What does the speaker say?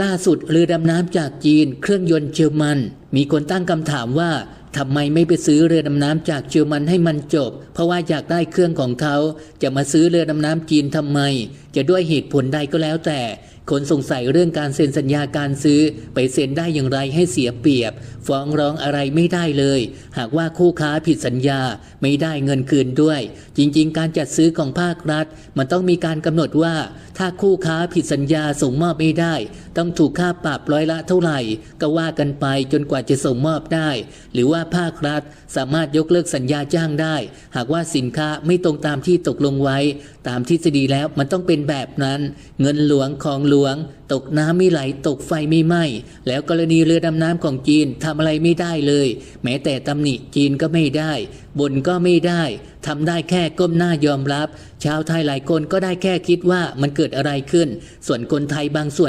ล่าสุดเรือดำน้ำจากจีน เครื่องยนต์เยอรมัน มีคนตั้งคำถามว่าทำไมไม่ไปซื้อเรือดำน้ำจากเยอรมันให้มันจบ เพราะว่าอยากได้เครื่องของเขาจะมาซื้อเรือดำน้ำจีนทำไม จะด้วยเหตุผลใดก็แล้วแต่ คนสงสัยเรื่องการเซ็นสัญญาการซื้อ ไปเซ็นได้อย่างไรให้เสียเปรียบ ฟ้องร้องอะไรไม่ได้เลย หากว่าคู่ค้าผิดสัญญาไม่ได้เงินคืนด้วย จริง ๆ การจัดซื้อของภาครัฐ มันต้องมีการกำหนดว่า ถ้าคู่ค้าผิดสัญญาส่งมอบไม่ได้ ต้องถูกค่าปรับร้อยละเท่าไหร่ ก็ว่ากันไปจนกว่าจะส่งมอบได้ หรือว่าภาครัฐสามารถยกเลิกสัญญาจ้างได้ หากว่าสินค้าไม่ตรงตามที่ตกลงไว้ ตามทฤษฎีแล้วมันต้องเป็นแบบนั้น เงินหลวงของหลวง ตกน้ำไม่ไหลตกไฟไม่ไหม้แล้วกรณีเรือดำน้ำของจีนทำอะไรไม่ได้เลย แม้แต่ตำหนิจีนก็ไม่ได้บ่นก็ไม่ได้ทำได้แค่ก้มหน้ายอมรับ ชาวไทยหลายคนก็ได้แค่คิดว่ามันเกิดอะไรขึ้น ส่วนคนไทยบางส่วน